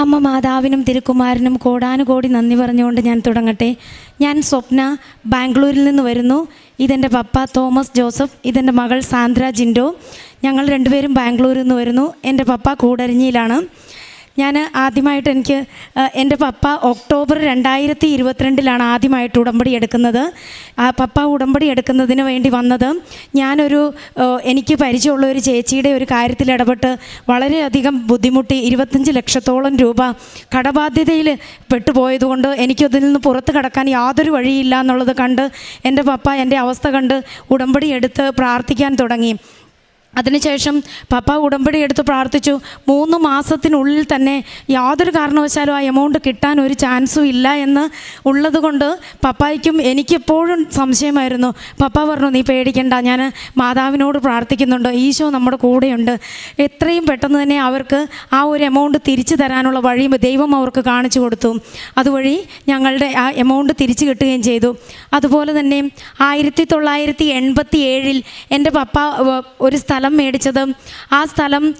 അമ്മ മാതാവിനും തിരുക്കുമാരനും കോടാനുകോടി നന്ദി പറഞ്ഞുകൊണ്ട് ഞാൻ തുടങ്ങട്ടെ. ഞാൻ സ്വപ്ന ബാംഗ്ലൂരിൽ നിന്ന് വരുന്നു. ഇതെന്റെ പപ്പ തോമസ് ജോസഫ് ഇതെന്റെ മകൾ സാന്ദ്ര ജിൻഡോ. ഞങ്ങൾ രണ്ടുപേരും ബാംഗ്ലൂരിൽ നിന്ന് വരുന്നു. എന്റെ പപ്പ കൂടരഞ്ഞിയിലാണ്. ഞാൻ ആദ്യമായിട്ട് എനിക്ക് എന്റെ പപ്പ ഒക്ടോബർ രണ്ടായിരത്തി ഇരുപത്തിരണ്ടിലാണ് ആദ്യമായിട്ട് ഉടമ്പടി എടുക്കുന്നത്. ആ പപ്പ ഉടമ്പടി എടുക്കുന്നതിന് വേണ്ടി വന്നത് ഞാനൊരു എനിക്ക് പരിചയമുള്ള ഒരു ചേച്ചിയുടെ ഒരു കാര്യത്തിൽ ഇടപെട്ട് വളരെയധികം ബുദ്ധിമുട്ടി ഇരുപത്തഞ്ച് ലക്ഷത്തോളം രൂപ കടബാധ്യതയിൽ പെട്ടുപോയതുകൊണ്ട് എനിക്കതിൽ നിന്ന് പുറത്ത് കടക്കാൻ യാതൊരു വഴിയില്ല എന്നുള്ളത് കണ്ട് എന്റെ പപ്പ എന്റെ അവസ്ഥ കണ്ട് ഉടമ്പടി എടുത്ത് പ്രാർത്ഥിക്കാൻ തുടങ്ങി. അതിനുശേഷം പപ്പ ഉടമ്പടി എടുത്ത് പ്രാർത്ഥിച്ചു. മൂന്ന് മാസത്തിനുള്ളിൽ തന്നെ യാതൊരു കാരണവശാലും ആ എമൗണ്ട് കിട്ടാൻ ഒരു ചാൻസും ഇല്ല എന്ന് ഉള്ളതുകൊണ്ട് പപ്പായ്ക്കും എനിക്കെപ്പോഴും സംശയമായിരുന്നു. പപ്പ പറഞ്ഞു നീ പേടിക്കണ്ട ഞാൻ മാതാവിനോട് പ്രാർത്ഥിക്കുന്നുണ്ട്. ഈശോ നമ്മുടെ കൂടെയുണ്ട്. എത്രയും പെട്ടെന്ന് തന്നെ അവർക്ക് ആ ഒരു എമൗണ്ട് തിരിച്ചു തരാനുള്ള വഴി ദൈവം അവർക്ക് കാണിച്ചു കൊടുത്തു. അതുവഴി ഞങ്ങളുടെ ആ എമൗണ്ട് തിരിച്ചു കിട്ടുകയും ചെയ്തു. അതുപോലെ തന്നെ ആയിരത്തി തൊള്ളായിരത്തി എൺപത്തി ഏഴിൽ എന്റെ പപ്പ ഒരു സ്ഥലം മേടിച്ചത് ആ സ്ഥലം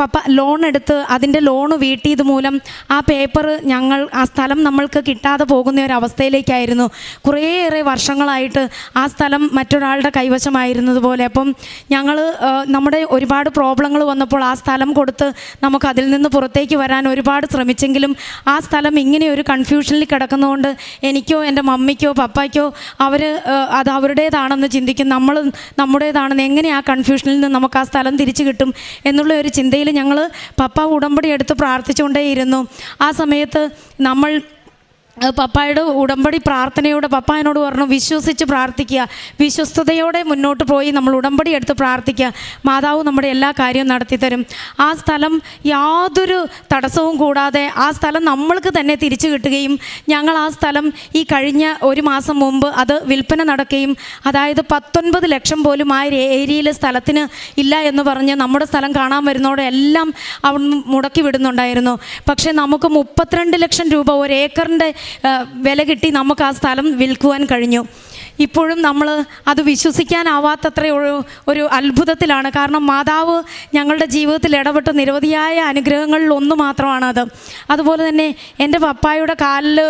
പപ്പ ലോൺ എടുത്ത് അതിന്റെ ലോണ് വീട്ടിയത് മൂലം ആ പേപ്പർ ഞങ്ങൾ ആ സ്ഥലം നമ്മൾക്ക് കിട്ടാതെ പോകുന്ന ഒരു അവസ്ഥയിലേക്കായിരുന്നു. കുറേയേറെ വർഷങ്ങളായിട്ട് ആ സ്ഥലം മറ്റൊരാളുടെ കൈവശമായിരുന്നതുപോലെ അപ്പം ഞങ്ങൾ നമ്മുടെ ഒരുപാട് പ്രോബ്ലങ്ങൾ വന്നപ്പോൾ ആ സ്ഥലം കൊടുത്ത് നമുക്ക് അതിൽ നിന്ന് പുറത്തേക്ക് വരാൻ ഒരുപാട് ശ്രമിച്ചെങ്കിലും ആ സ്ഥലം ഇങ്ങനെ ഒരു കൺഫ്യൂഷനിൽ കിടക്കുന്നതുകൊണ്ട് എനിക്കോ എന്റെ മമ്മിക്കോ പപ്പയ്ക്കോ അവർ അത് അവരുടേതാണെന്ന് ചിന്തിക്കും നമ്മൾ നമ്മുടേതാണെന്ന് എങ്ങനെ ആ കൺഫ്യൂഷനിൽ നിന്ന് നമുക്ക് ആ സ്ഥലം തിരിച്ചു കിട്ടും എന്നുള്ള ഒരു ചിന്തയിൽ ഞങ്ങൾ പപ്പ ഉടമ്പടി എടുത്ത് പ്രാർത്ഥിച്ചുകൊണ്ടേയിരുന്നു. ആ സമയത്ത് നമ്മൾ പപ്പായുടെ ഉടമ്പടി പ്രാർത്ഥനയോടെ പപ്പ എന്നോട് പറഞ്ഞു വിശ്വസിച്ച് പ്രാർത്ഥിക്കുക. വിശ്വസ്തയോടെ മുന്നോട്ട് പോയി നമ്മൾ ഉടമ്പടി എടുത്ത് പ്രാർത്ഥിക്കുക. മാതാവ് നമ്മുടെ എല്ലാ കാര്യവും നടത്തിത്തരും. ആ സ്ഥലം യാതൊരു തടസ്സവും കൂടാതെ ആ സ്ഥലം നമ്മൾക്ക് തന്നെ തിരിച്ചു കിട്ടുകയും ഞങ്ങൾ ആ സ്ഥലം ഈ കഴിഞ്ഞ ഒരു മാസം മുമ്പ് അത് വിൽപ്പന നടക്കുകയും അതായത് പത്തൊൻപത് ലക്ഷം പോലും ആ ഏരിയയിലെ സ്ഥലത്തിന് ഇല്ല എന്ന് പറഞ്ഞ് നമ്മുടെ സ്ഥലം കാണാൻ വരുന്നതോടെ എല്ലാം അവിടെ മുടക്കി വിടുന്നുണ്ടായിരുന്നു. പക്ഷേ നമുക്ക് മുപ്പത്തിരണ്ട് ലക്ഷം രൂപ ഒരു ഏക്കറിന്റെ വില കിട്ടി നമുക്ക് ആ സ്ഥലം വിൽക്കുവാൻ കഴിഞ്ഞു. ഇപ്പോഴും നമ്മൾ അത് വിശ്വസിക്കാനാവാത്തത്ര ഒരു ഒരു അത്ഭുതത്തിലാണ്. കാരണം മാതാവ് ഞങ്ങളുടെ ജീവിതത്തിൽ ഇടപെട്ട നിരവധിയായ അനുഗ്രഹങ്ങളിൽ ഒന്ന് മാത്രമാണത്. അതുപോലെ തന്നെ എന്റെ പപ്പായുടെ കാലിൽ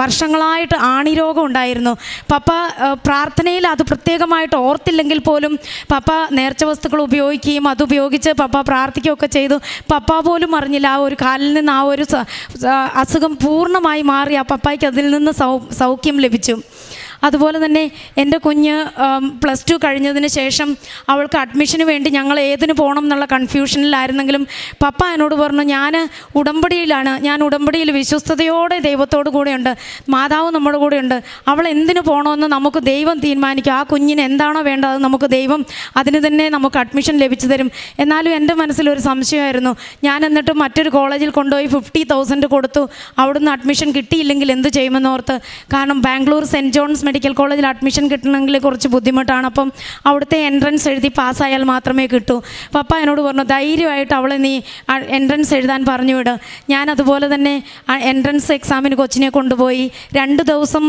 വർഷങ്ങളായിട്ട് ആണിരോഗം ഉണ്ടായിരുന്നു. പപ്പ പ്രാർത്ഥനയിൽ അത് പ്രത്യേകമായിട്ട് ഓർത്തില്ലെങ്കിൽ പോലും പപ്പ നേർച്ച വസ്തുക്കൾ ഉപയോഗിക്കുകയും അത് ഉപയോഗിച്ച് പപ്പ പ്രാർത്ഥിക്കുകയൊക്കെ ചെയ്തു. പപ്പ പോലും അറിഞ്ഞില്ല. ആ ഒരു കാലിൽ നിന്ന് ആ ഒരു അസുഖം പൂർണമായി മാറി ആ പപ്പായ്ക്ക് അതിൽ നിന്ന് സൗ സൗഖ്യം ലഭിച്ചു. അതുപോലെ തന്നെ എന്റെ കുഞ്ഞ് പ്ലസ് ടു കഴിഞ്ഞതിന് ശേഷം അവൾക്ക് അഡ്മിഷന് വേണ്ടി ഞങ്ങൾ ഏതിന് പോകണം എന്നുള്ള കൺഫ്യൂഷനിലായിരുന്നെങ്കിലും പപ്പ എന്നോട് പറഞ്ഞു ഞാൻ ഉടമ്പടിയിലാണ് ഞാൻ ഉടമ്പടിയിൽ വിശ്വസ്തയോടെ ദൈവത്തോടു കൂടെയുണ്ട് മാതാവ് നമ്മുടെ കൂടെയുണ്ട്. അവൾ എന്തിനു പോകണമെന്ന് നമുക്ക് ദൈവം തീരുമാനിക്കും. ആ കുഞ്ഞിന് എന്താണോ വേണ്ടത് നമുക്ക് ദൈവം അതിന് തന്നെ നമുക്ക് അഡ്മിഷൻ ലഭിച്ചു തരും. എന്നാലും എന്റെ മനസ്സിലൊരു സംശയമായിരുന്നു. ഞാൻ എന്നിട്ട് മറ്റൊരു കോളേജിൽ കൊണ്ടുപോയി ഫിഫ്റ്റി തൗസൻഡ് കൊടുത്തു. അവിടുന്ന് അഡ്മിഷൻ കിട്ടിയില്ലെങ്കിൽ എന്ത് ചെയ്യുമെന്നോർത്ത് കാരണം ബാംഗ്ലൂർ സെന്റ് ജോൺസ് മെഡിക്കൽ കോളേജിൽ അഡ്മിഷൻ കിട്ടണമെങ്കിൽ കുറച്ച് ബുദ്ധിമുട്ടാണ്. അപ്പം അവിടുത്തെ എൻട്രൻസ് എഴുതി പാസ്സായാൽ മാത്രമേ കിട്ടൂ. പപ്പ എന്നോട് പറഞ്ഞു ധൈര്യമായിട്ട് അവളെ നീ എൻട്രൻസ് എഴുതാൻ പറഞ്ഞു വിട്. ഞാൻ അതുപോലെ തന്നെ എൻട്രൻസ് എക്സാമിന് കൊച്ചിനെ കൊണ്ടുപോയി രണ്ട് ദിവസം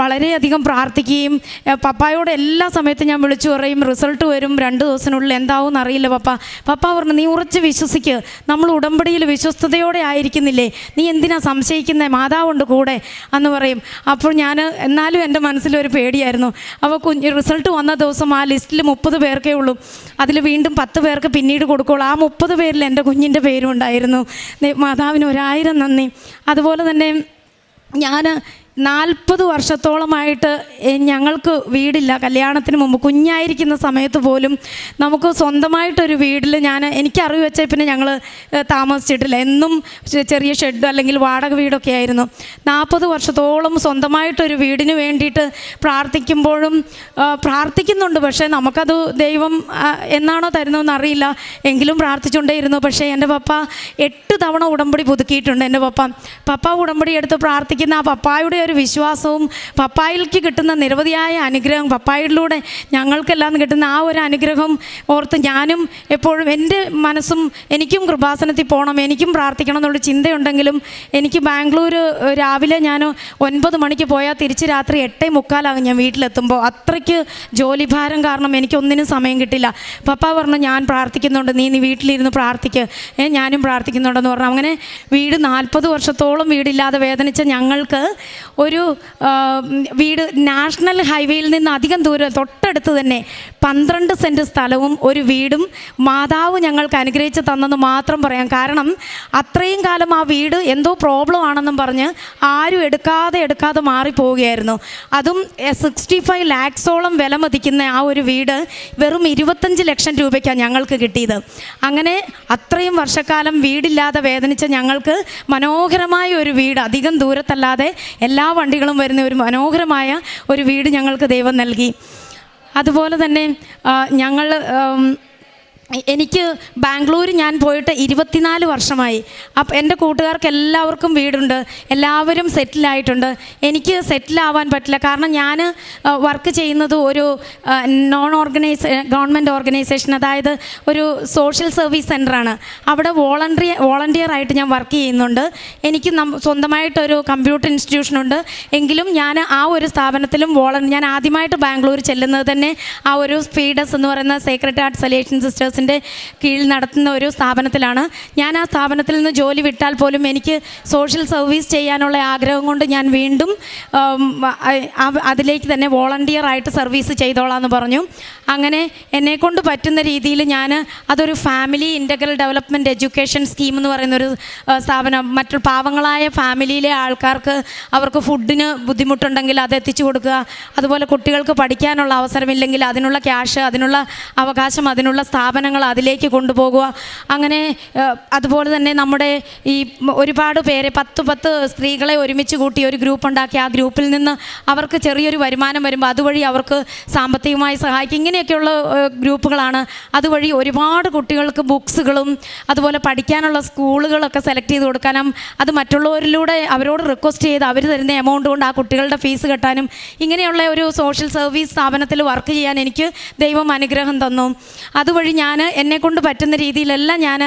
വളരെയധികം പ്രാർത്ഥിക്കുകയും പപ്പായോട് എല്ലാ സമയത്തും ഞാൻ വിളിച്ചു പറയും റിസൾട്ട് വരും രണ്ട് ദിവസത്തിനുള്ളിൽ എന്താവും അറിയില്ല പപ്പ. പപ്പ പറഞ്ഞു നീ ഉറച്ച് വിശ്വസിക്ക്. നമ്മൾ ഉടമ്പടിയിൽ വിശ്വസ്തയോടെ ആയിരിക്കുന്നില്ലേ? നീ എന്തിനാ സംശയിക്കുന്നത് മാതാവുണ്ട് കൂടെ. എന്ന് പറയും. അപ്പോൾ ഞാൻ എന്നാലും എന്റെ മനസ്സിലൊരു പേടിയായിരുന്നു. അപ്പോൾ കുഞ്ഞ് റിസൾട്ട് വന്ന ദിവസം ആ ലിസ്റ്റിൽ മുപ്പത് പേർക്കേ ഉള്ളൂ. അതിൽ വീണ്ടും പത്ത് പേർക്ക് പിന്നീട് കൊടുക്കുള്ളൂ. ആ മുപ്പത് പേരിൽ എന്റെ കുഞ്ഞിന്റെ പേരും ഉണ്ടായിരുന്നു. മാതാവിന് ഒരായിരം നന്ദി. അതുപോലെ തന്നെ ഞാൻ നാൽപ്പത് വർഷത്തോളമായിട്ട് ഞങ്ങൾക്ക് വീടില്ല. കല്യാണത്തിന് മുമ്പ് കുഞ്ഞായിരിക്കുന്ന സമയത്ത് പോലും നമുക്ക് സ്വന്തമായിട്ടൊരു വീട്ടിൽ ഞാൻ എനിക്ക് അറിവ് വെച്ചാൽ പിന്നെ ഞങ്ങൾ താമസിച്ചിട്ടില്ല. എന്നും ചെറിയ ഷെഡ് അല്ലെങ്കിൽ വാടക വീടൊക്കെ ആയിരുന്നു. നാൽപ്പത് വർഷത്തോളം സ്വന്തമായിട്ടൊരു വീടിന് വേണ്ടിയിട്ട് പ്രാർത്ഥിക്കുമ്പോഴും പ്രാർത്ഥിക്കുന്നുണ്ട്. പക്ഷേ നമുക്കത് ദൈവം എന്നാണോ തരുന്നതെന്ന് അറിയില്ല. എങ്കിലും പ്രാർത്ഥിച്ചുകൊണ്ടേയിരുന്നു. പക്ഷേ എന്റെ പപ്പ എട്ട് തവണ ഉടമ്പടി പുതുക്കിയിട്ടുണ്ട്. എന്റെ പപ്പ പപ്പ ഉടമ്പടി എടുത്ത് പ്രാർത്ഥിക്കുന്ന ആ പപ്പായുടെ ഒരു വിശ്വാസവും പപ്പായിലേക്ക് കിട്ടുന്ന നിരവധിയായ അനുഗ്രഹം പപ്പായിലൂടെ ഞങ്ങൾക്കെല്ലാം കിട്ടുന്ന ആ ഒരു അനുഗ്രഹം ഓർത്ത് ഞാനും എപ്പോഴും എന്റെ മനസ്സും എനിക്കും കൃപാസനത്തിൽ പോകണം എനിക്കും പ്രാർത്ഥിക്കണം എന്നുള്ള ചിന്തയുണ്ടെങ്കിലും എനിക്ക് ബാംഗ്ലൂർ രാവിലെ ഞാൻ ഒൻപത് മണിക്ക് പോയാൽ തിരിച്ച് രാത്രി എട്ടേ മുക്കാലാകും ഞാൻ വീട്ടിലെത്തുമ്പോൾ. അത്രയ്ക്ക് ജോലിഭാരം കാരണം എനിക്കൊന്നിനും സമയം കിട്ടില്ല. പപ്പ പറഞ്ഞു ഞാൻ പ്രാർത്ഥിക്കുന്നുണ്ട് നീ നീ വീട്ടിലിരുന്ന് പ്രാർത്ഥിക്ക്. ഞാനും പ്രാർത്ഥിക്കുന്നുണ്ടെന്ന് പറഞ്ഞു. അങ്ങനെ വീട് നാൽപ്പത് വർഷത്തോളം വീടില്ലാതെ വേദനിച്ച ഞങ്ങൾക്ക് ഒരു വീട് നാഷണൽ ഹൈവേയിൽ നിന്ന് അധികം ദൂരം തൊട്ടടുത്ത് തന്നെ പന്ത്രണ്ട് സെന്റ് സ്ഥലവും ഒരു വീടും മാതാവ് ഞങ്ങൾക്ക് അനുഗ്രഹിച്ച് തന്നെന്ന് മാത്രം പറയാം. കാരണം അത്രയും കാലം ആ വീട് എന്തോ പ്രോബ്ലം ആണെന്നും പറഞ്ഞ് ആരും എടുക്കാതെ എടുക്കാതെ മാറിപ്പോവുകയായിരുന്നു. അതും സിക്സ്റ്റി ഫൈവ് ലാക്സോളം വില മതിക്കുന്ന ആ ഒരു വീട് വെറും ഇരുപത്തഞ്ച് ലക്ഷം രൂപയ്ക്കാണ് ഞങ്ങൾക്ക് കിട്ടിയത്. അങ്ങനെ അത്രയും വർഷക്കാലം വീടില്ലാതെ വേദനിച്ച ഞങ്ങൾക്ക് മനോഹരമായ ഒരു വീട് അധികം ദൂരത്തല്ലാതെ എല്ലാ വണ്ടികളും വരുന്ന ഒരു മനോഹരമായ ഒരു വീട് ഞങ്ങൾക്ക് ദൈവം നൽകി. അതുപോലെ തന്നെ ഞങ്ങൾ എനിക്ക് ബാംഗ്ലൂർ ഞാൻ പോയിട്ട് ഇരുപത്തിനാല് വർഷമായി. അപ്പം എന്റെ കൂട്ടുകാർക്ക് എല്ലാവർക്കും വീടുണ്ട്. എല്ലാവരും സെറ്റിലായിട്ടുണ്ട് എനിക്ക് സെറ്റിലാവാൻ പറ്റില്ല. കാരണം ഞാൻ വർക്ക് ചെയ്യുന്നത് ഒരു നോൺ ഓർഗനൈസ് ഗവൺമെന്റ് ഓർഗനൈസേഷൻ അതായത് ഒരു സോഷ്യൽ സർവീസ് സെന്ററാണ് അവിടെ വോളണ്ടറി വോളണ്ടിയർ ആയിട്ട് ഞാൻ വർക്ക് ചെയ്യുന്നുണ്ട്. എനിക്ക് സ്വന്തമായിട്ടൊരു കമ്പ്യൂട്ടർ ഇൻസ്റ്റിറ്റ്യൂഷൻ ഉണ്ട്. എങ്കിലും ഞാൻ ആ ഒരു സ്ഥാപനത്തിലും വോള ഞാൻ ആദ്യമായിട്ട് ബാംഗ്ലൂർ ചെല്ലുന്നത് തന്നെ ആ ഒരു ഫീഡസ് എന്ന് പറയുന്ന സേക്രട്ട് ആർട്ട് സലേഷൻ സിസ്റ്റേഴ്സിന്റെ കീഴിൽ നടത്തുന്ന ഒരു സ്ഥാപനത്തിലാണ്. ഞാൻ ആ സ്ഥാപനത്തിൽ നിന്ന് ജോലി വിട്ടാൽ പോലും എനിക്ക് സോഷ്യൽ സർവീസ് ചെയ്യാനുള്ള ആഗ്രഹം കൊണ്ട് ഞാൻ വീണ്ടും അതിലേക്ക് തന്നെ വോളണ്ടിയർ ആയിട്ട് സർവീസ് ചെയ്തോളാം എന്ന് പറഞ്ഞു. അങ്ങനെ എന്നെക്കൊണ്ട് പറ്റുന്ന രീതിയിൽ ഞാൻ അതൊരു family integral development education scheme എന്ന് പറയുന്നൊരു സ്ഥാപനം മറ്റു പാവങ്ങളായ ഫാമിലിയിലെ ആൾക്കാർക്ക് അവർക്ക് ഫുഡിന് ബുദ്ധിമുട്ടുണ്ടെങ്കിൽ അത് എത്തിച്ചു കൊടുക്കുക. അതുപോലെ കുട്ടികൾക്ക് പഠിക്കാനുള്ള അവസരമില്ലെങ്കിൽ അതിനുള്ള ക്യാഷ് അതിനുള്ള അവകാശം അതിനുള്ള സ്ഥാപനങ്ങൾ അതിലേക്ക് കൊണ്ടുപോകുക. അങ്ങനെ അതുപോലെ തന്നെ നമ്മുടെ ഈ ഒരുപാട് പേരെ പത്ത് പത്ത് സ്ത്രീകളെ ഒരുമിച്ച് കൂട്ടി ഒരു ഗ്രൂപ്പ് ഉണ്ടാക്കി. ആ ഗ്രൂപ്പിൽ നിന്ന് അവർക്ക് ചെറിയൊരു വരുമാനം വരുമ്പോൾ അതുവഴി അവർക്ക് സാമ്പത്തികമായി സഹായിക്കും. ഇങ്ങനെയൊക്കെയുള്ള ഗ്രൂപ്പുകളാണ്. അതുവഴി ഒരുപാട് കുട്ടികൾക്ക് ബുക്സുകളും അതുപോലെ പഠിക്കാനുള്ള സ്കൂളുകളൊക്കെ സെലക്ട് ചെയ്ത് കൊടുക്കാനും അത് മറ്റുള്ളവരിലൂടെ അവരോട് റിക്വസ്റ്റ് ചെയ്ത് അവർ തരുന്ന എമൗണ്ട് കൊണ്ട് ആ കുട്ടികളുടെ ഫീസ് കെട്ടാനും ഇങ്ങനെയുള്ള ഒരു സോഷ്യൽ സർവീസ് സ്ഥാപനത്തിൽ വർക്ക് ചെയ്യാൻ എനിക്ക് ദൈവം അനുഗ്രഹം തന്നു. അതുവഴി ഞാൻ എന്നെക്കൊണ്ട് പറ്റുന്ന രീതിയിലെല്ലാം ഞാൻ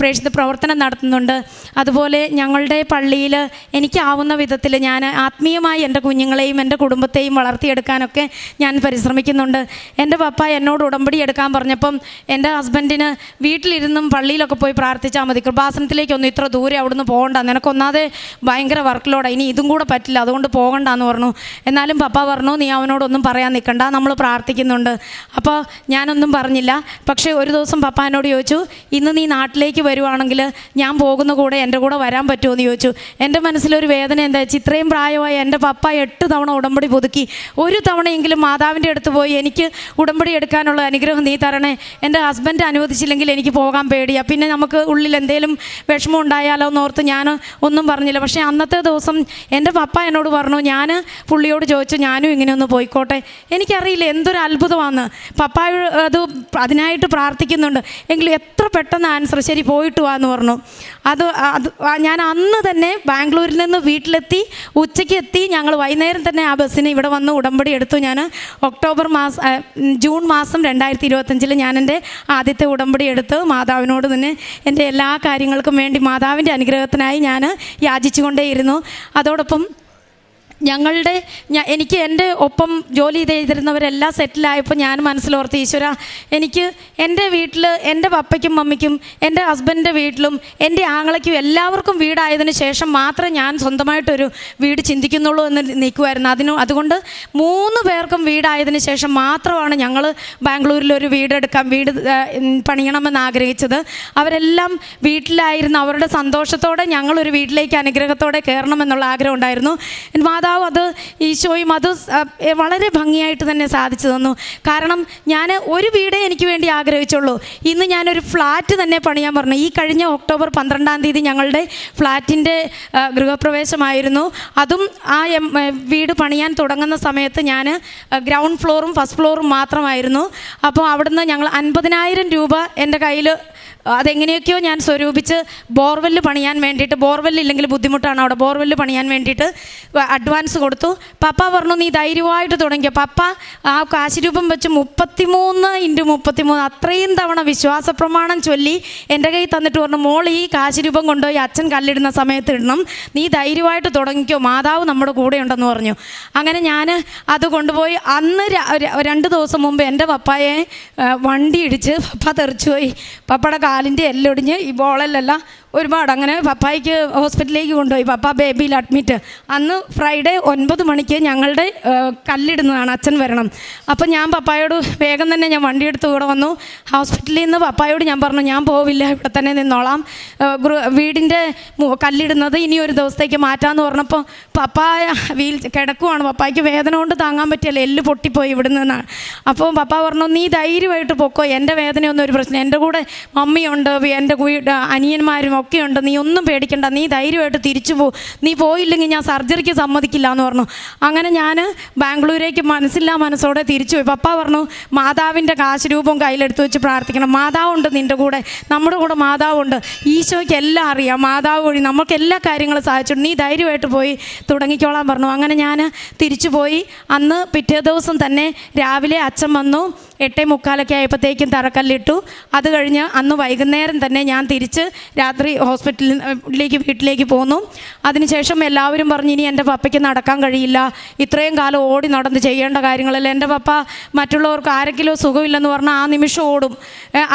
പ്രേക്ഷിത പ്രവർത്തനം നടത്തുന്നുണ്ട്. അതുപോലെ ഞങ്ങളുടെ പള്ളിയിൽ എനിക്കാവുന്ന വിധത്തിൽ ഞാൻ ആത്മീയമായി എന്റെ കുഞ്ഞുങ്ങളെയും എന്റെ കുടുംബത്തെയും വളർത്തിയെടുക്കാനൊക്കെ ഞാൻ പരിശ്രമിക്കുന്നുണ്ട്. എന്റെ പപ്പ എന്നോട് ഉടമ്പടി എടുക്കാൻ പറഞ്ഞപ്പം എന്റെ ഹസ്ബൻഡിന് വീട്ടിലിരുന്നും പള്ളിയിലൊക്കെ പോയി പ്രാർത്ഥിച്ചാൽ മതി. കൃപാസനത്തിലേക്കൊന്നും ഇത്ര ദൂരെ അവിടുന്ന് പോകണ്ട. നിനക്കൊന്നാതെ ഭയങ്കര വർക്ക് ലോഡാണ് ഇനി ഇതും കൂടെ പറ്റില്ല. അതുകൊണ്ട് പോകണ്ടെന്ന് പറഞ്ഞു. എന്നാലും പപ്പ പറഞ്ഞു നീ അവനോടൊന്നും പറയാൻ നിൽക്കണ്ട. നമ്മൾ പ്രാർത്ഥിക്കുന്നുണ്ട്. അപ്പോൾ ഞാനൊന്നും പറഞ്ഞില്ല. പക്ഷേ ഒരു ദിവസം പപ്പ എന്നോട് ചോദിച്ചു ഇന്ന് നീ നാട്ടിലേക്ക് വരുവാണെങ്കിൽ ഞാൻ പോകുന്ന കൂടെ എന്റെ കൂടെ വരാൻ പറ്റുമോ? എന്ന് ചോദിച്ചു. എന്റെ മനസ്സിലൊരു വേദന എന്താ വെച്ചാൽ ഇത്രയും പ്രായമായി എന്റെ പപ്പ എട്ട് തവണ ഉടമ്പടി പുതുക്കി. ഒരു തവണയെങ്കിലും മാതാവിന്റെ അടുത്ത് പോയി എനിക്ക് ഉടമ്പടി എടുക്കാനുള്ള അനുഗ്രഹം നീ തരണേ. എന്റെ ഹസ്ബൻഡ് അനുവദിച്ചില്ലെങ്കിൽ എനിക്ക് പോകാൻ പേടിയാണ് പിന്നെ നമുക്ക് ഉള്ളിൽ എന്തെങ്കിലും വിഷമം ഉണ്ടായാലോ എന്നോർത്ത് ഞാൻ ഒന്നും പറഞ്ഞില്ല. പക്ഷേ അന്നത്തെ ദിവസം എന്റെ പപ്പ എന്നോട് പറഞ്ഞു ഞാൻ പുള്ളിയോട് ചോദിച്ചു ഞാനും ഇങ്ങനെ ഒന്ന് പോയിക്കോട്ടെ. എനിക്കറിയില്ല എന്തൊരു അത്ഭുതമാണ്. പപ്പായ അത് അതിനായിട്ട് പ്രാർത്ഥിക്കുന്നുണ്ട്. എങ്കിലും എത്ര പെട്ടെന്ന് ആൻസർ ശരി പോയിട്ട് വാ എന്ന് പറഞ്ഞു. അത് അത് ഞാൻ അന്ന് തന്നെ ബാംഗ്ലൂരിൽ നിന്ന് വീട്ടിലെത്തി ഉച്ചയ്ക്ക് എത്തി ഞങ്ങൾ വൈകുന്നേരം തന്നെ ആ ബസ്സിന് ഇവിടെ വന്ന് ഉടമ്പടി എടുത്തു. ഞാൻ ഒക്ടോബർ മാസം ജൂൺ മാസം രണ്ടായിരത്തി ഇരുപത്തഞ്ചിൽ ഞാൻ എന്റെ ആദ്യത്തെ ഉടമ്പടി എടുത്ത് മാതാവിനോട് തന്നെ എന്റെ എല്ലാ കാര്യങ്ങൾക്കും വേണ്ടി മാതാവിന്റെ അനുഗ്രഹത്തിനായി ഞാൻ യാചിച്ചുകൊണ്ടേയിരുന്നു. അതോടൊപ്പം ഞങ്ങളുടെ എനിക്ക് എന്റെ ഒപ്പം ജോലി ചെയ്തിരുന്നവരെല്ലാം സെറ്റിലായപ്പോൾ ഞാൻ മനസ്സിലോർത്ത് ഈശ്വര എനിക്ക് എന്റെ വീട്ടിൽ എന്റെ പപ്പയ്ക്കും മമ്മിക്കും എന്റെ ഹസ്ബൻഡിന്റെ വീട്ടിലും എന്റെ ആങ്ങളയ്ക്കും എല്ലാവർക്കും വീടായതിനു ശേഷം മാത്രമേ ഞാൻ സ്വന്തമായിട്ടൊരു വീട് ചിന്തിക്കുന്നുള്ളൂ എന്ന് നീക്കുമായിരുന്നു അതിന് അതുകൊണ്ട് മൂന്ന് പേർക്കും വീടായതിനു ശേഷം മാത്രമാണ് ഞങ്ങൾ ബാംഗ്ലൂരിൽ ഒരു വീടെടുക്കാൻ വീട് പണിയണമെന്ന് ആഗ്രഹിച്ചത്. അവരെല്ലാം വീട്ടിലായിരുന്നു. അവരുടെ സന്തോഷത്തോടെ ഞങ്ങളൊരു വീട്ടിലേക്ക് അനുഗ്രഹത്തോടെ കയറണമെന്നുള്ള ആഗ്രഹം ഉണ്ടായിരുന്നു. മാതാവ് അത് ഈശോയും അത് വളരെ ഭംഗിയായിട്ട് തന്നെ സാധിച്ചു തന്നു. കാരണം ഞാൻ ഒരു വീടേ എനിക്ക് വേണ്ടി ആഗ്രഹിച്ചുള്ളൂ. ഇന്ന് ഞാനൊരു ഫ്ലാറ്റ് തന്നെ പണിയാൻ പറഞ്ഞു. ഈ കഴിഞ്ഞ ഒക്ടോബർ പന്ത്രണ്ടാം തീയതി ഞങ്ങളുടെ ഫ്ലാറ്റിന്റെ ഗൃഹപ്രവേശമായിരുന്നു. അതും ആ വീട് പണിയാൻ തുടങ്ങുന്ന സമയത്ത് ഞാൻ ഗ്രൗണ്ട് ഫ്ലോറും ഫസ്റ്റ് ഫ്ലോറും മാത്രമായിരുന്നു. അപ്പോൾ അവിടുന്ന് ഞങ്ങൾ അൻപതിനായിരം രൂപ എന്റെ കയ്യിൽ അതെങ്ങനെയൊക്കെയോ ഞാൻ സ്വരൂപിച്ച് ബോർവെല്ല് പണിയാൻ വേണ്ടിയിട്ട് ബോർവെല്ല് ഇല്ലെങ്കിൽ ബുദ്ധിമുട്ടാണ് അവിടെ. ബോർവെല്ല് പണിയാൻ വേണ്ടിയിട്ട് അഡ്വാൻസ് കൊടുത്തു. പപ്പ പറഞ്ഞു നീ ധൈര്യമായിട്ട് തുടങ്ങിയ പപ്പ ആ കാശിരൂപം വെച്ച് മുപ്പത്തിമൂന്ന് ഇന്റു മുപ്പത്തിമൂന്ന് അത്രയും തവണ വിശ്വാസ പ്രമാണം ചൊല്ലി എന്റെ കയ്യിൽ തന്നിട്ട് പറഞ്ഞു മോൾ ഈ കാശിരൂപം കൊണ്ടുപോയി അച്ഛൻ കല്ലിടുന്ന സമയത്ത് ഇടണം. നീ ധൈര്യമായിട്ട് തുടങ്ങിക്കോ. മാതാവ് നമ്മുടെ കൂടെ ഉണ്ടെന്ന് പറഞ്ഞു. അങ്ങനെ ഞാൻ അത് കൊണ്ടുപോയി. അന്ന് രണ്ട് ദിവസം മുമ്പ് എന്റെ പപ്പായെ വണ്ടി ഇടിച്ച് പപ്പ തെറിച്ചുപോയി. പപ്പയുടെ കാലിന്റെ എല്ലൊടിഞ്ഞ് ഈ ബോളെല്ലാം ഒരുപാട് അങ്ങനെ പപ്പായിക്ക് ഹോസ്പിറ്റലിലേക്ക് കൊണ്ടുപോയി. പപ്പ ബേബിയിൽ അഡ്മിറ്റ് അന്ന് ഫ്രൈഡേ ഒൻപത് മണിക്ക് ഞങ്ങളുടെ കല്ലിടുന്നതാണ്. അച്ഛൻ വരണം. അപ്പം ഞാൻ പപ്പായോട് വേഗം തന്നെ ഞാൻ വണ്ടിയെടുത്ത് ഇവിടെ വന്നു. ഹോസ്പിറ്റലിൽ നിന്ന് പപ്പായോട് ഞാൻ പറഞ്ഞു ഞാൻ പോവില്ല ഇവിടെ തന്നെ നിന്നോളാം. വീടിന്റെ കല്ലിടുന്നത് ഇനി ഒരു ദിവസത്തേക്ക് മാറ്റാമെന്ന് പറഞ്ഞപ്പോൾ പപ്പായ വീൽ കിടക്കുവാണ്. പപ്പായ്ക്ക് വേദന കൊണ്ട് താങ്ങാൻ പറ്റിയല്ല? എല്ല് പൊട്ടിപ്പോയി ഇവിടെ നിന്നാണ് അപ്പോൾ പപ്പ പറഞ്ഞു നീ ധൈര്യമായിട്ട് പൊക്കോ. എന്റെ വേദനയൊന്നും ഒരു പ്രശ്നം എന്റെ കൂടെ മമ്മിയുണ്ട് എന്റെ അനിയന്മാരും ഒക്കെ ഉണ്ട്. നീ ഒന്നും പേടിക്കണ്ട. നീ ധൈര്യമായിട്ട് തിരിച്ചു പോ. നീ പോയില്ലെങ്കിൽ ഞാൻ സർജറിക്ക് സമ്മതിക്കില്ല എന്ന് പറഞ്ഞു. അങ്ങനെ ഞാൻ ബാംഗ്ലൂരേക്ക് മനസ്സില്ലാ മനസ്സോടെ തിരിച്ചു പോയി. പപ്പ പറഞ്ഞു മാതാവിന്റെ കാശുരൂപം കയ്യിലെടുത്ത് വെച്ച് പ്രാർത്ഥിക്കണം. മാതാവുണ്ട് നിന്റെ കൂടെ. നമ്മുടെ കൂടെ മാതാവുണ്ട്. ഈശോയ്ക്ക് എല്ലാം അറിയാം. മാതാവ് വഴി നമുക്ക് എല്ലാ കാര്യങ്ങളും സാധിച്ചിട്ടുണ്ട്. നീ ധൈര്യമായിട്ട് പോയി തുടങ്ങിക്കോളാൻ പറഞ്ഞു. അങ്ങനെ ഞാൻ തിരിച്ചു പോയി. അന്ന് പിറ്റേ ദിവസം തന്നെ രാവിലെ അച്ഛൻ വന്നു. എട്ടേ മുക്കാലൊക്കെ ആയപ്പോഴത്തേക്കും തറക്കല്ലിട്ടു. അത് കഴിഞ്ഞ് അന്ന് വൈകുന്നേരം തന്നെ ഞാൻ തിരിച്ച് രാത്രി ഹോസ്പിറ്റലിലേക്ക് വീട്ടിലേക്ക് പോന്നു. അതിനുശേഷം എല്ലാവരും പറഞ്ഞു ഇനി എന്റെ പപ്പയ്ക്ക് നടക്കാൻ കഴിയില്ല. ഇത്രയും കാലം ഓടി നടന്ന് ചെയ്യേണ്ട കാര്യങ്ങളല്ല. എന്റെ പപ്പ മറ്റുള്ളവർക്ക് ആരെങ്കിലും സുഖമില്ലെന്ന് പറഞ്ഞാൽ ആ നിമിഷം ഓടും.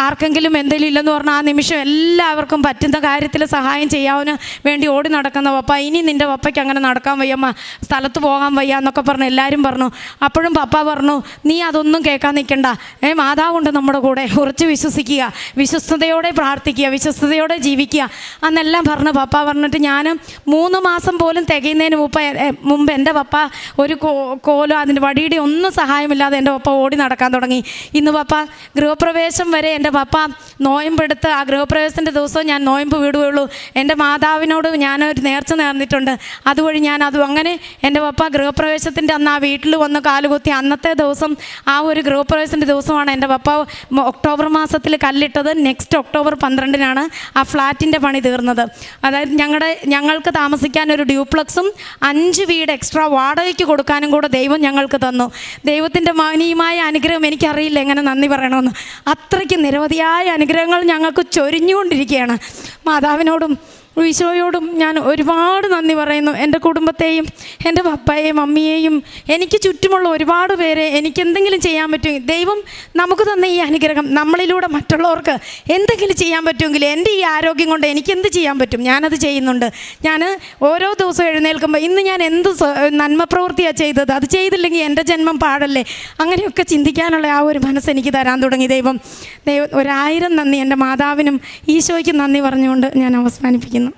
ആർക്കെങ്കിലും എന്തെങ്കിലും ഇല്ലെന്ന് പറഞ്ഞാൽ ആ നിമിഷം എല്ലാവർക്കും പറ്റുന്ന കാര്യത്തിൽ സഹായം ചെയ്യാവുന്ന വേണ്ടി ഓടി നടക്കുന്ന പപ്പ. ഇനി നിന്റെ പപ്പയ്ക്ക് അങ്ങനെ നടക്കാൻ വയ്യമ്മ സ്ഥലത്ത് പോകാൻ വയ്യ എന്നൊക്കെ പറഞ്ഞു എല്ലാവരും പറഞ്ഞു. അപ്പോഴും പപ്പ പറഞ്ഞു നീ അതൊന്നും കേൾക്കാൻ നിൽക്കണ്ട. ഏ മാതാവുണ്ട് നമ്മുടെ കൂടെ. ഉറച്ച് വിശ്വസിക്കുക. വിശ്വസ്തയോടെ പ്രാർത്ഥിക്കുക. വിശ്വസ്തയോടെ ജീവിക്കുക. അന്നെല്ലാം പറഞ്ഞു പപ്പ പറഞ്ഞിട്ട് ഞാൻ മൂന്ന് മാസം പോലും തികയുന്നതിന് എ- മുമ്പ് എന്റെ പപ്പ ഒരു കോലോ അതിന്റെ വടിയുടെ ഒന്നും സഹായമില്ലാതെ എന്റെ പപ്പ ഓടി നടക്കാൻ തുടങ്ങി. ഇന്ന് പപ്പ ഗൃഹപ്രവേശം വരെ എന്റെ പപ്പ നോയമ്പെടുത്ത് ആ ഗൃഹപ്രവേശത്തിന്റെ ദിവസവും ഞാൻ നോയമ്പ് വിടുകയുള്ളൂ. എന്റെ മാതാവിനോട് ഞാനൊരു നേർച്ച നേർന്നിട്ടുണ്ട്. അതുവഴി ഞാൻ അതും അങ്ങനെ എന്റെ പപ്പ ഗൃഹപ്രവേശത്തിന്റെ അന്ന് ആ വീട്ടിൽ വന്ന് കാലുകുത്തി അന്നത്തെ ദിവസം ആ ഒരു ഗൃഹപ്രവേശത്തിന്റെ ദിവസമാണ് എന്റെ പപ്പ ഒക്ടോബർ മാസത്തിൽ കല്ലിട്ടത്. നെക്സ്റ്റ് ഒക്ടോബർ പന്ത്രണ്ടിനാണ് ആ ഫ്ലാറ്റിന്റെ പണി തീർന്നത്. അതായത് ഞങ്ങളുടെ ഞങ്ങൾക്ക് താമസിക്കാൻ ഒരു ഡ്യൂപ്ലക്സും അഞ്ച് വീട് എക്സ്ട്രാ വാടകയ്ക്ക് കൊടുക്കാനും കൂടെ ദൈവം ഞങ്ങൾക്ക് തന്നു. ദൈവത്തിന്റെ മാനീയമായ അനുഗ്രഹം എനിക്കറിയില്ല എങ്ങനെ നന്ദി പറയണമെന്ന്. അത്രയ്ക്ക് നിരവധിയായ അനുഗ്രഹങ്ങൾ ഞങ്ങൾക്ക് ചൊരിഞ്ഞുകൊണ്ടിരിക്കുകയാണ്. മാതാവിനോടും ഈശോയോടും ഞാൻ ഒരുപാട് നന്ദി പറയുന്നു. എന്റെ കുടുംബത്തെയും എന്റെ പപ്പയെയും മമ്മിയെയും എനിക്ക് ചുറ്റുമുള്ള ഒരുപാട് പേരെ എനിക്ക് എന്തെങ്കിലും ചെയ്യാൻ പറ്റുമെങ്കിൽ ദൈവം നമുക്ക് തന്ന ഈ അനുഗ്രഹം നമ്മളിലൂടെ മറ്റുള്ളവർക്ക് എന്തെങ്കിലും ചെയ്യാൻ പറ്റുമെങ്കിൽ എന്റെ ഈ ആരോഗ്യം കൊണ്ട് എനിക്ക് എന്ത് ചെയ്യാൻ പറ്റും? ഞാനത് ചെയ്യുന്നുണ്ട്. ഞാൻ ഓരോ ദിവസവും എഴുന്നേൽക്കുമ്പോൾ ഇന്ന് ഞാൻ എന്ത് നന്മ പ്രവൃത്തിയാണ് ചെയ്തത്? അത് ചെയ്തില്ലെങ്കിൽ എന്റെ ജന്മം പാടല്ലേ? അങ്ങനെയൊക്കെ ചിന്തിക്കാനുള്ള ആ ഒരു മനസ്സ് എനിക്ക് തരാൻ തുടങ്ങി ദൈവം. ദൈവം ഒരായിരം നന്ദി എന്റെ മാതാവിനും ഈശോയ്ക്കും നന്ദി പറഞ്ഞുകൊണ്ട് ഞാൻ അവസാനിപ്പിക്കുന്നു.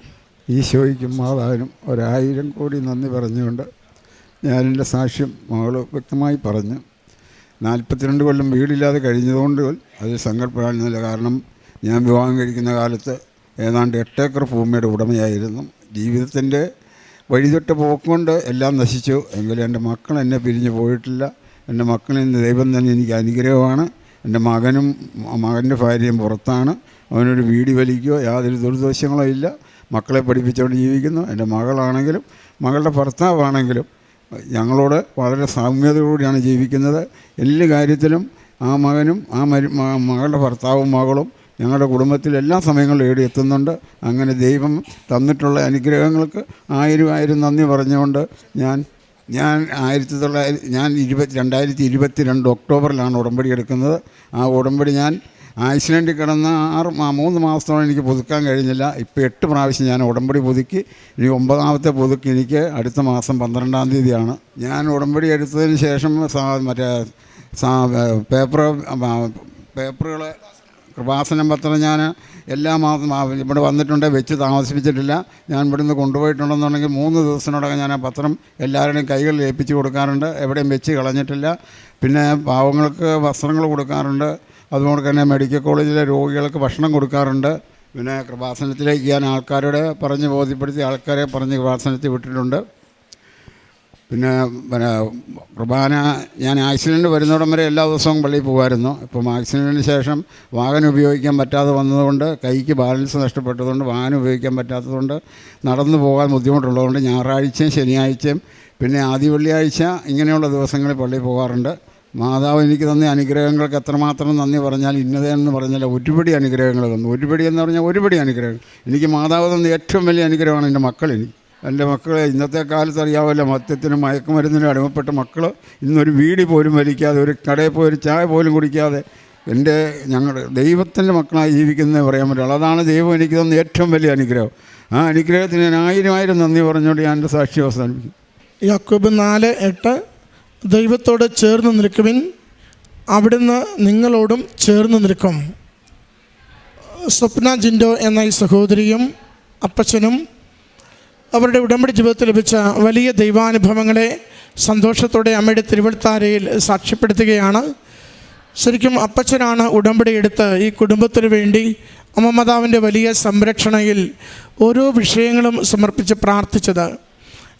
ഈശോയ്ക്കും മാതാവിനും ഒരായിരം കോടി നന്ദി പറഞ്ഞുകൊണ്ട് ഞാനെന്റെ സാക്ഷ്യം മകൾ വ്യക്തമായി പറഞ്ഞു. നാൽപ്പത്തിരണ്ട് കൊല്ലം വീടില്ലാതെ കഴിഞ്ഞതുകൊണ്ട് അതിൽ സങ്കല്പമായിരുന്നില്ല. കാരണം ഞാൻ വിവാഹം കഴിക്കുന്ന കാലത്ത് ഏതാണ്ട് എട്ടേക്കർ ഭൂമിയുടെ ഉടമയായിരുന്നു. ജീവിതത്തിന്റെ വഴിതൊട്ട പോക്കൊണ്ട് എല്ലാം നശിച്ചു. എങ്കിലും എന്റെ മക്കൾ എന്നെ പിരിഞ്ഞു പോയിട്ടില്ല. എന്റെ മക്കളിൽ നിന്ന് ദൈവം തന്നെ എനിക്ക് അനുഗ്രഹമാണ്. എന്റെ മകനും മകന്റെ ഭാര്യയും പുറത്താണ്. അവനൊരു വീടി വലിക്കുകയോ യാതൊരു ദുർദോഷങ്ങളോ ഇല്ല. മക്കളെ പഠിപ്പിച്ചുകൊണ്ട് ജീവിക്കുന്നു. എന്റെ മകളാണെങ്കിലും മകളുടെ ഭർത്താവാണെങ്കിലും ഞങ്ങളോട് വളരെ സാമ്യതയോടെയാണ് ജീവിക്കുന്നത്. എല്ലാ കാര്യത്തിലും ആ മകനും ആ മരു മകളുടെ ഭർത്താവും മകളും ഞങ്ങളുടെ കുടുംബത്തിൽ എല്ലാ സമയങ്ങളിലും ഏടി എത്തുന്നുണ്ട്. അങ്ങനെ ദൈവം തന്നിട്ടുള്ള അനുഗ്രഹങ്ങൾക്ക് ആയിരം ആയിരം നന്ദി പറഞ്ഞുകൊണ്ട് ഞാൻ ഞാൻ ആയിരത്തി തൊള്ളായിരത്തി ഞാൻ ഇരുപത്തി രണ്ടായിരത്തി ഇരുപത്തി രണ്ട് ഒക്ടോബറിലാണ് ഉടമ്പടി എടുക്കുന്നത്. ആ ഉടമ്പടി ഞാൻ ആക്സിഡന്റിൽ കിടന്ന ആറ് മൂന്ന് മാസത്തോളം എനിക്ക് പുതുക്കാൻ കഴിഞ്ഞില്ല. ഇപ്പോൾ എട്ട് പ്രാവശ്യം ഞാൻ ഉടമ്പടി പുതുക്കി. ഇനി ഒമ്പതാമത്തെ പുതുക്കി എനിക്ക് അടുത്ത മാസം പന്ത്രണ്ടാം തീയതിയാണ്. ഞാൻ ഉടമ്പടി എടുത്തതിന് ശേഷം മറ്റേ പേപ്പർ പേപ്പറുകൾ കൃപാസനം പത്രം ഞാൻ എല്ലാ മാസം ഇവിടെ വന്നിട്ടുണ്ട്. വെച്ച് താമസിപ്പിച്ചിട്ടില്ല. ഞാൻ ഇവിടുന്ന് കൊണ്ടുപോയിട്ടുണ്ടെന്നുണ്ടെങ്കിൽ മൂന്ന് ദിവസത്തിനോടകം ഞാൻ ആ പത്രം എല്ലാവരുടെയും കൈകളിൽ ഏൽപ്പിച്ച് കൊടുക്കാറുണ്ട്. എവിടെയും വെച്ച് കളഞ്ഞിട്ടില്ല. പിന്നെ പാവങ്ങൾക്ക് വസ്ത്രങ്ങൾ കൊടുക്കാറുണ്ട്. അതുകൊണ്ട് തന്നെ മെഡിക്കൽ കോളേജിലെ രോഗികൾക്ക് ഭക്ഷണം കൊടുക്കാറുണ്ട്. പിന്നെ കൃപാസനത്തിലേക്ക് ഞാൻ ആൾക്കാരോട് പറഞ്ഞ് ബോധ്യപ്പെടുത്തി ആൾക്കാരെ പറഞ്ഞ് കൃപാസനത്തിൽ വിട്ടിട്ടുണ്ട്. പിന്നെ പിന്നെ കുർബാന ഞാൻ ആക്സിഡന്റ് വരുന്നിടം വരെ എല്ലാ ദിവസവും പള്ളിയിൽ പോകുമായിരുന്നു. ഇപ്പം ആക്സിഡന്റിന് ശേഷം വാഹനം ഉപയോഗിക്കാൻ പറ്റാതെ വന്നതുകൊണ്ട് കൈക്ക് ബാലൻസ് നഷ്ടപ്പെട്ടതുകൊണ്ട് വാഹനം ഉപയോഗിക്കാൻ പറ്റാത്തതുകൊണ്ട് നടന്നു പോകാൻ ബുദ്ധിമുട്ടുള്ളതുകൊണ്ട് ഞായറാഴ്ചയും ശനിയാഴ്ചയും പിന്നെ ആദ്യ വെള്ളിയാഴ്ച ഇങ്ങനെയുള്ള ദിവസങ്ങളിൽ പള്ളിയിൽ പോകാറുണ്ട്. മാതാവ് എനിക്ക് തന്ന അനുഗ്രഹങ്ങൾക്ക് എത്രമാത്രം നന്ദി പറഞ്ഞാൽ ഇന്നതെന്ന് പറഞ്ഞാൽ ഒരുപടി അനുഗ്രഹങ്ങൾ തന്നു. ഒരുപടി എന്ന് പറഞ്ഞാൽ ഒരുപടി അനുഗ്രഹം എനിക്ക് മാതാവ് തന്ന ഏറ്റവും വലിയ അനുഗ്രഹമാണ് എന്റെ മക്കൾ എനിക്ക്. എന്റെ മക്കളെ ഇന്നത്തെ കാലത്ത് അറിയാമല്ലോ മദ്യത്തിനും മയക്കുമരുന്നിനും അടിമപ്പെട്ട മക്കൾ ഇന്നൊരു വീടി പോലും വലിക്കാതെ ഒരു കടയിൽ പോയി ഒരു ചായ പോലും കുടിക്കാതെ എന്റെ ഞങ്ങളുടെ ദൈവത്തിന്റെ മക്കളായി ജീവിക്കുന്നത് പറയാൻ പറ്റുള്ളൂ അതാണ് ദൈവം എനിക്ക് തന്ന ഏറ്റവും വലിയ അനുഗ്രഹം. ആ അനുഗ്രഹത്തിന് ഞാൻ ആയിരം ആയിരം നന്ദി പറഞ്ഞുകൊണ്ട് ഞാൻ എന്റെ സാക്ഷി അവസാനിപ്പിക്കും യാക്കോബ് നാല് എട്ട് ദൈവത്തോട് ചേർന്ന് നിൽക്കുവിൻ. അവിടുന്ന് നിങ്ങളോടും ചേർന്ന് നിൽക്കും. സ്വപ്ന ജിൻഡോ എന്ന ഈ സഹോദരിയും അപ്പച്ചനും അവരുടെ ഉടമ്പടി ജീവിതത്തിൽ ലഭിച്ച വലിയ ദൈവാനുഭവങ്ങളെ സന്തോഷത്തോടെ അമ്മയുടെ തിരുവഴുത്താരയിൽ സാക്ഷ്യപ്പെടുത്തുകയാണ്. ശരിക്കും അപ്പച്ചനാണ് ഉടമ്പടി എടുത്ത് ഈ കുടുംബത്തിനു വേണ്ടി അമ്മമാതാവിന്റെ വലിയ സംരക്ഷണയിൽ ഓരോ വിഷയങ്ങളും സമർപ്പിച്ച് പ്രാർത്ഥിച്ചത്.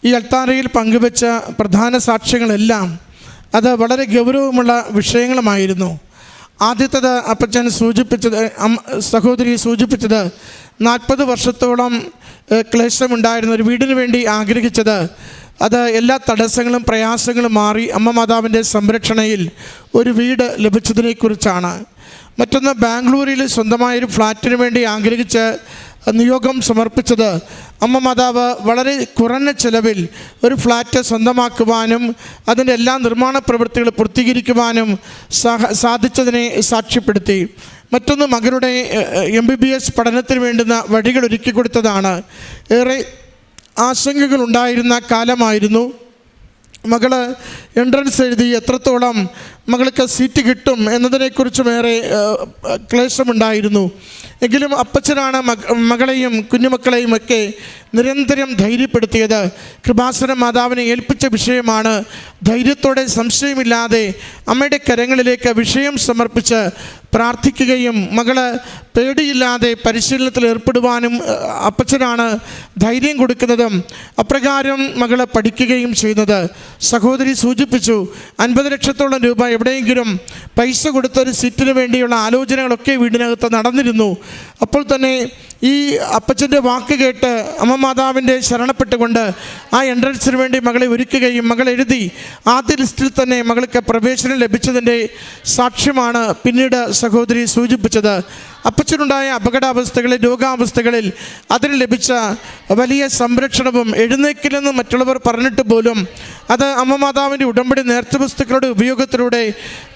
ഈ അൾത്താരയിൽ പങ്കുവെച്ച പ്രധാന സാക്ഷ്യങ്ങളെല്ലാം അത് വളരെ ഗൗരവമുള്ള വിഷയങ്ങളുമായിരുന്നു. ആദ്യത്തത് അപ്പച്ചൻ സൂചിപ്പിച്ചത് സഹോദരി സൂചിപ്പിച്ചത് നാൽപ്പത് വർഷത്തോളം ക്ലേശമുണ്ടായിരുന്ന ഒരു വീടിന് വേണ്ടി ആഗ്രഹിച്ചത്. അത് എല്ലാ തടസ്സങ്ങളും പ്രയാസങ്ങളും മാറി അമ്മ മാതാവിന്റെ സംരക്ഷണയിൽ ഒരു വീട് ലഭിച്ചതിനെക്കുറിച്ചാണ്. മറ്റൊന്ന് ബാംഗ്ലൂരിൽ സ്വന്തമായൊരു ഫ്ലാറ്റിന് വേണ്ടി ആഗ്രഹിച്ച് നിയോഗം സമർപ്പിച്ചത് അമ്മ മാതാവ് വളരെ കുറഞ്ഞ ചെലവിൽ ഒരു ഫ്ലാറ്റ് സ്വന്തമാക്കുവാനും അതിന്റെ എല്ലാ നിർമ്മാണ പ്രവൃത്തികൾ പൂർത്തീകരിക്കുവാനും സാധിച്ചതിനെ സാക്ഷ്യപ്പെടുത്തി. മറ്റൊന്ന് മകളുടെ എം ബി ബി എസ് പഠനത്തിന് വേണ്ടുന്ന വഴികൾ ഒരുക്കി കൊടുത്തതാണ് ഏറെ ആശങ്കകൾ ഉണ്ടായിരുന്ന കാലമായിരുന്നു. മകൾ എൻട്രൻസ് എഴുതി എത്രത്തോളം മകൾക്ക് സീറ്റ് കിട്ടും എന്നതിനെക്കുറിച്ചും ഏറെ ക്ലേശമുണ്ടായിരുന്നു. എങ്കിലും അപ്പച്ചനാണ് മക മകളെയും കുഞ്ഞുമക്കളെയും ഒക്കെ നിരന്തരം ധൈര്യപ്പെടുത്തിയത് കൃപാസുര മാതാവിനെ ഏൽപ്പിച്ച വിഷയമാണ്. ധൈര്യത്തോടെ സംശയമില്ലാതെ അമ്മയുടെ കരങ്ങളിലേക്ക് വിഷയം സമർപ്പിച്ച് പ്രാർത്ഥിക്കുകയും മകൾ പേടിയില്ലാതെ പരിശീലനത്തിൽ ഏർപ്പെടുവാനും അപ്പച്ചനാണ് ധൈര്യം കൊടുക്കുന്നതും അപ്രകാരം മകളെ പഠിക്കുകയും ചെയ്യുന്നത്. സഹോദരി സൂചിപ്പിച്ചു അൻപത് ലക്ഷത്തോളം രൂപ എവിടെയെങ്കിലും പൈസ കൊടുത്തൊരു സീറ്റിന് വേണ്ടിയുള്ള ആലോചനകളൊക്കെ വീടിനകത്ത് നടന്നിരുന്നു. അപ്പോൾ തന്നെ ഈ അപ്പച്ചന്റെ വാക്ക് കേട്ട് അമ്മ മാതാവിന്റെ ശരണപ്പെട്ടുകൊണ്ട് ആ എൻട്രൻസിന് വേണ്ടി മകളെ ഒരുക്കുകയും മകൾ എഴുതി ആദ്യ ലിസ്റ്റിൽ തന്നെ മകൾക്ക് പ്രവേശനം ലഭിച്ചതിന്റെ സാക്ഷ്യമാണ് പിന്നീട് സഹോദരി സൂചിപ്പിച്ചത്. അപ്പച്ചനുണ്ടായ അപകടാവസ്ഥകളിൽ രോഗാവസ്ഥകളിൽ അതിന് ലഭിച്ച വലിയ സംരക്ഷണവും എഴുന്നേക്കില്ലെന്ന് മറ്റുള്ളവർ പറഞ്ഞിട്ട് പോലും അത് അമ്മ മാതാവിന്റെ ഉടമ്പടി നേർച്ച വസ്തുക്കളുടെ ഉപയോഗത്തിലൂടെ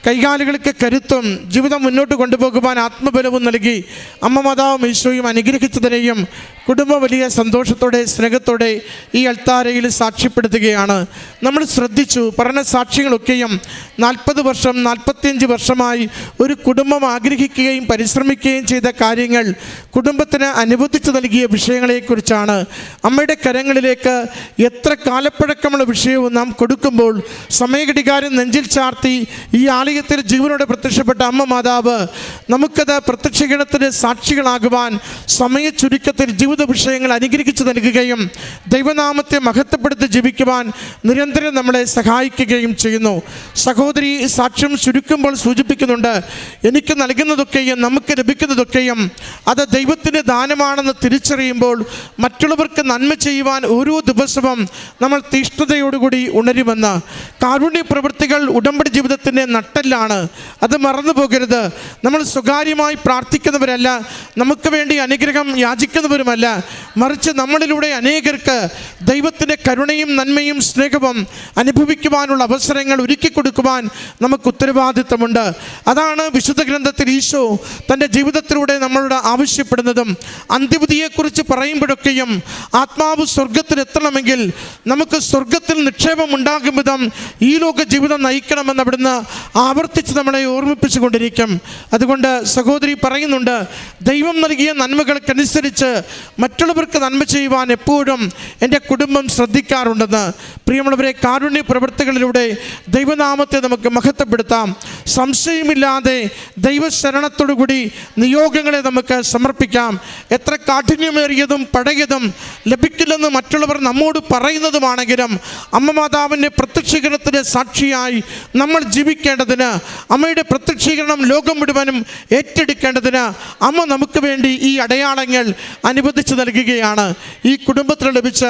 കൈകാലുകൾക്ക് കരുത്തും ജീവിതം മുന്നോട്ട് കൊണ്ടുപോകുവാൻ ആത്മബലവും നൽകി അമ്മ മാതാവും ഈശോയും അനുഗ്രഹിച്ചതിനെയും കുടുംബം വലിയ സന്തോഷത്തോടെ സ്നേഹത്തോടെ ഈ അൾത്താരയിൽ സാക്ഷ്യപ്പെടുത്തുകയാണ്. നമ്മൾ ശ്രദ്ധിച്ചു പറഞ്ഞ സാക്ഷ്യങ്ങളൊക്കെയും നാൽപ്പത് വർഷം നാൽപ്പത്തിയഞ്ച് വർഷമായി ഒരു കുടുംബം ആഗ്രഹിക്കുകയും പരിശ്രമിക്കുകയും ചെയ്ത കാര്യങ്ങൾ കുടുംബത്തിന് അനുവദിച്ചു നൽകിയ വിഷയങ്ങളെക്കുറിച്ചാണ്. അമ്മയുടെ കരങ്ങളിലേക്ക് എത്ര കാലപ്പഴക്കമുള്ള വിഷയവും നാം കൊടുക്കുമ്പോൾ സമയഘടികാരം നെഞ്ചിൽ ചാർത്തി ഈ ആലയത്തിൽ ജീവനോടെ പ്രത്യക്ഷപ്പെട്ട അമ്മ മാതാവ് നമുക്കത് പ്രത്യക്ഷീകരണത്തിന് സാക്ഷികളാകുവാൻ സമയ ചുരുക്കത്തിൽ ജീവിത വിഷയങ്ങൾ അനുഗ്രഹിച്ചു നൽകുകയും ദൈവനാമത്തെ മഹത്വപ്പെടുത്തി ജീവിക്കുവാൻ നിരന്തരം നമ്മളെ സഹായിക്കുകയും ചെയ്യുന്നു. സഹോദരി സാക്ഷ്യം ചുരുക്കുമ്പോൾ സൂചിപ്പിക്കുന്നുണ്ട് എനിക്ക് നൽകുന്നതൊക്കെയും നമുക്ക് ലഭിക്കുന്നതൊക്കെയും അത് ദൈവത്തിന്റെ ദാനമാണെന്ന് തിരിച്ചറിയുമ്പോൾ മറ്റുള്ളവർക്ക് നന്മ ചെയ്യുവാൻ ഓരോ ദിവസവും നമ്മൾ തീഷ്ണതയോടുകൂടി ഉണരുമെന്ന്. കാരുണ്യ പ്രവൃത്തികൾ ഉടമ്പടി ജീവിതത്തിന്റെ നട്ടെല്ലാണ്. അത് മറന്നു പോകരുത്. നമ്മൾ സ്വകാര്യമായി പ്രാർത്ഥിക്കുന്നവരല്ല. നമുക്ക് വേണ്ടി അനുഗ്രഹം യാചിക്കുന്നവരുമല്ല. മറിച്ച് നമ്മളിലൂടെ അനേകർക്ക് ദൈവത്തിന്റെ കരുണയും നന്മയും സ്നേഹവും അനുഭവിക്കുവാനുള്ള അവസരങ്ങൾ ഒരുക്കി കൊടുക്കുവാൻ നമുക്ക് ഉത്തരവാദിത്തമുണ്ട്. അതാണ് വിശുദ്ധ ഗ്രന്ഥത്തിൽ ഈശോ തന്റെ ജീവിതത്തിലൂടെ നമ്മളോട് ആവശ്യപ്പെടുന്നതും അന്ത്യവിധിയെക്കുറിച്ച് പറയുമ്പോഴൊക്കെയും ആത്മാവ് സ്വർഗത്തിലെത്തണമെങ്കിൽ നമുക്ക് സ്വർഗത്തിൽ നിക്ഷേപം ഉണ്ടാകും വിധം ഈ ലോക ജീവിതം നയിക്കണമെന്ന് അവിടുന്ന് ആവർത്തിച്ച് നമ്മളെ ഓർമ്മിപ്പിച്ചു കൊണ്ടിരിക്കും അതുകൊണ്ട് സഹോദരി പറയുന്നുണ്ട് ദൈവം നൽകിയ നന്മകൾക്കനുസരിച്ച് മറ്റുള്ളവർക്ക് നന്മ ചെയ്യുവാൻ എപ്പോഴും എന്റെ കുടുംബം ശ്രദ്ധിക്കാറുണ്ടെന്ന്. പ്രിയമുള്ളവരെ കാരുണ്യ പ്രവൃത്തികളിലൂടെ ദൈവനാമത്തെ നമുക്ക് മഹത്വപ്പെടുത്താം. സംശയമില്ലാതെ ദൈവശരണത്തോടുകൂടി നിയോഗങ്ങളെ നമുക്ക് സമർപ്പിക്കാം. എത്ര കാഠിന്യമേറിയതും പഴയതും ലഭിക്കില്ലെന്ന് മറ്റുള്ളവർ നമ്മോട് പറയുന്നതുമാണെങ്കിലും അമ്മ മാതാവിന്റെ പ്രത്യക്ഷീകരണത്തിന്റെ സാക്ഷിയായി നമ്മൾ ജീവിക്കേണ്ടതിന് അമ്മയുടെ പ്രത്യക്ഷീകരണം ലോകം മുഴുവനും ഏറ്റെടുക്കേണ്ടതിന് അമ്മ നമുക്ക് വേണ്ടി ഈ അടയാളങ്ങൾ അനുവദിച്ചു നൽകുകയാണ്. ഈ കുടുംബത്തിൽ ലഭിച്ച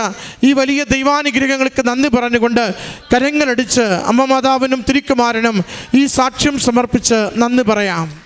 ഈ വലിയ ദൈവാനുഗ്രഹങ്ങൾക്ക് നന്ദി പറഞ്ഞുകൊണ്ട് കരങ്ങളടിച്ച് അമ്മ മാതാവിനും തിരിക്കുമാരനും ഈ സാക്ഷ്യം സമർപ്പിച്ച് നന്ദി പറയാം.